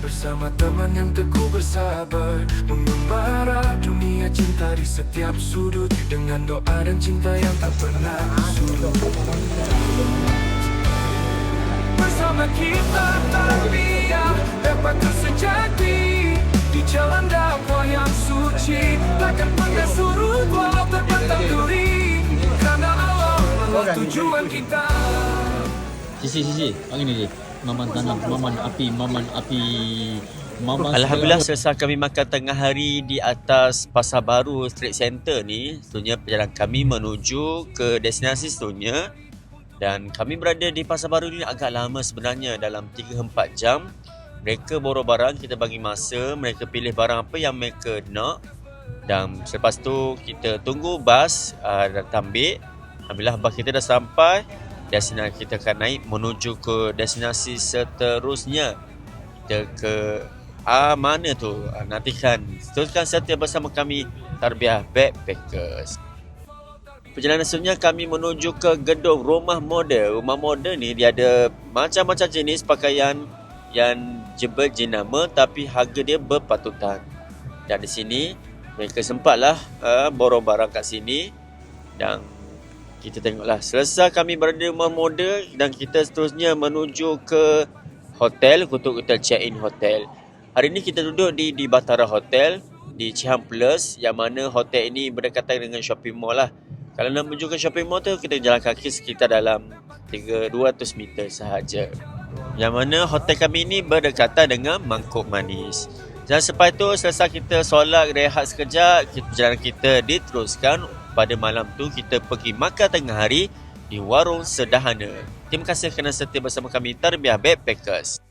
Bersama teman yang teguh bersabar Mengembara dunia cinta di setiap sudut Dengan doa dan cinta yang tak pernah surut. Bersama kita tarbiyah Dapat tersejati Di jalan dakwah yang suci. Takkan pernah surut walau terpantang duri Karena Allah Allah tujuan kita. Sisi sisi, angin ni je. Maman tanam, maman api, maman api. Maman Alhamdulillah selesai kami makan tengah hari di atas Pasar Baru Street Center ni. Sebenarnya perjalanan kami menuju ke destinasi seterusnya. Dan kami berada di Pasar Baru ni agak lama sebenarnya dalam 3-4 jam. Mereka borong barang, kita bagi masa Mereka pilih barang apa yang mereka nak. Dan selepas tu kita tunggu bas uh, datang ambil. Alhamdulillah bas kita dah sampai Destinasi kita akan naik menuju ke destinasi seterusnya Kita ke Ah mana tu? Ah, nantikan. Teruskan setia bersama kami Tarbiyah Backpackers. Perjalanan seterusnya kami menuju ke gedung rumah model. Rumah model ni dia ada macam-macam jenis pakaian yang jebel jenama tapi harga dia berpatutan. Dan di sini mereka sempatlah uh, borong barang kat sini dan kita tengoklah selesai kami berada model dan kita seterusnya menuju ke hotel untuk kita check in hotel. Hari ini kita duduk di di Batara Hotel di Chiham Plus yang mana hotel ini berdekatan dengan shopping mall lah. Kalau nak menuju ke shopping mall tu kita jalan kaki sekitar dalam 3 200 meter sahaja. Yang mana hotel kami ini berdekatan dengan Mangkuk Manis. Dan selepas itu selesai kita solat rehat sekejap, perjalanan kita diteruskan pada malam tu kita pergi makan tengah hari di warung sederhana. Terima kasih kerana setia bersama kami Tarbiyah Backpackers.